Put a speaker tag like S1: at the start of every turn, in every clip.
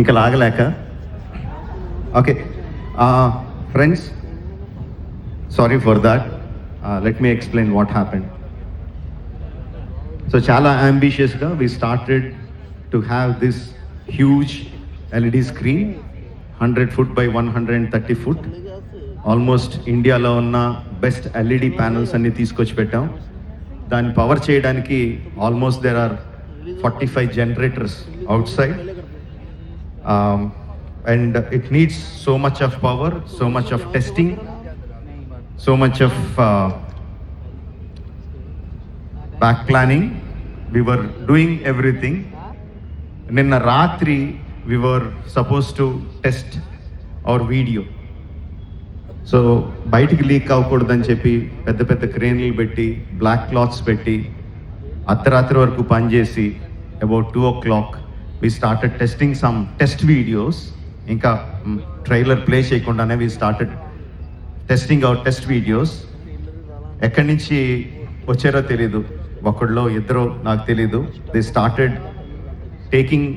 S1: ఇంకా లాగలేక. Okay friends sorry for that let me explain what happened so చాలా అంబిషియస్గా we started to have this huge LED screen hundred foot by one hundred and thirty foot almost ఇండియాలో ఉన్న best LED panels అన్ని తీసుకొచ్చి పెట్టాం. దాన్ని power చేయడానికి almost there are forty five generators outside and it needs so much of power so much of testing so much of back planning we were doing everything నిన్న రాత్రి we were suppose to test our video so బయటికి leak అవ్వకూడదని చెప్పి పెద్ద పెద్ద క్రేన్లు పెట్టి black clothes పెట్టి అర్ధరాత్రి వరకు పనిచేసి about two o'clock we started testing some test videos ఇంకా ట్రైలర్ ప్లే చేయకుండానే we started testing our test videos ఎక్కడి నుంచి వచ్చారో తెలీదు. ఒకళ్ళో ఇద్దరో నాకు తెలీదు. దే స్టార్టెడ్ టేకింగ్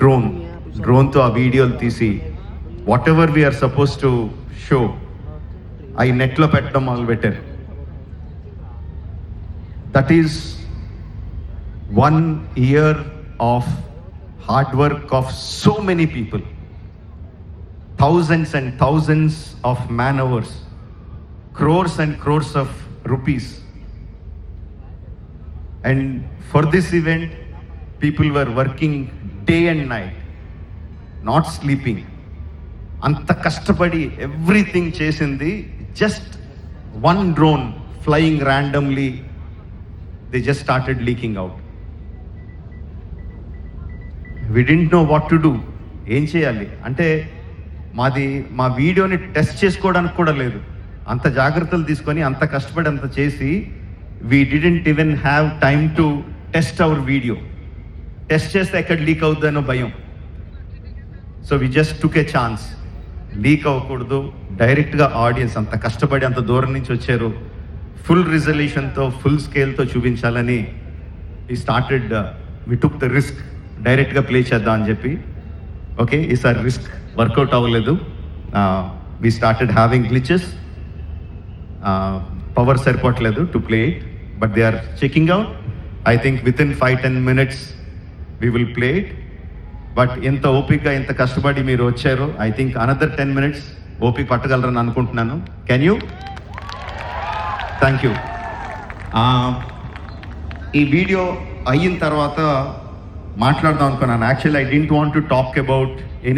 S1: డ్రోన్ డ్రోన్తో ఆ వీడియోలు తీసి whatever we are suppose to show అవి నెట్లో పెట్టడం మొదలుపెట్టారు. That is one year of hard work of so many people thousands and thousands of man hours, crores and crores of rupees. And for this event, people were working day and night, not sleeping. అంత కష్టపడి everything చేసింది just one drone flying randomly they just started leaking out we didn't know what to do ఏం చేయాలి? అంటే మాది మా వీడియోని test చేసుకోవడానికి కూడా లేదు. అంత జాగ్రత్తలు తీసుకొని అంత కష్టపడి అంత చేసి we didn't even have time to test our video test చేస్తే ఎక్కడ లీక్ అవుతుందనో భయం. So we just took a chance leak అవ్వకూడదు. డైరెక్ట్గా ఆడియన్స్ అంత కష్టపడి అంత దూరం నుంచి వచ్చారు. ఫుల్ రిజల్యూషన్తో ఫుల్ స్కేల్తో చూపించాలని ఈ started we took the risk డైరెక్ట్గా ప్లే చేద్దాం అని చెప్పి. ఓకే ఈసారి రిస్క్ వర్కౌట్ అవ్వలేదు. We started having glitches power సరిపోవట్లేదు to play it but they are checking out I think within five ten minutes we will play it but ఎంత ఓపిక్గా ఎంత కష్టపడి మీరు వచ్చారు I think another ten minutes ఓపిక పట్టగలరని అనుకుంటున్నాను. కెన్ యూ థ్యాంక్ యూ ఈ వీడియో అయిన తర్వాత మాట్లాడదాం అనుకున్నాను actually I didn't want to talk about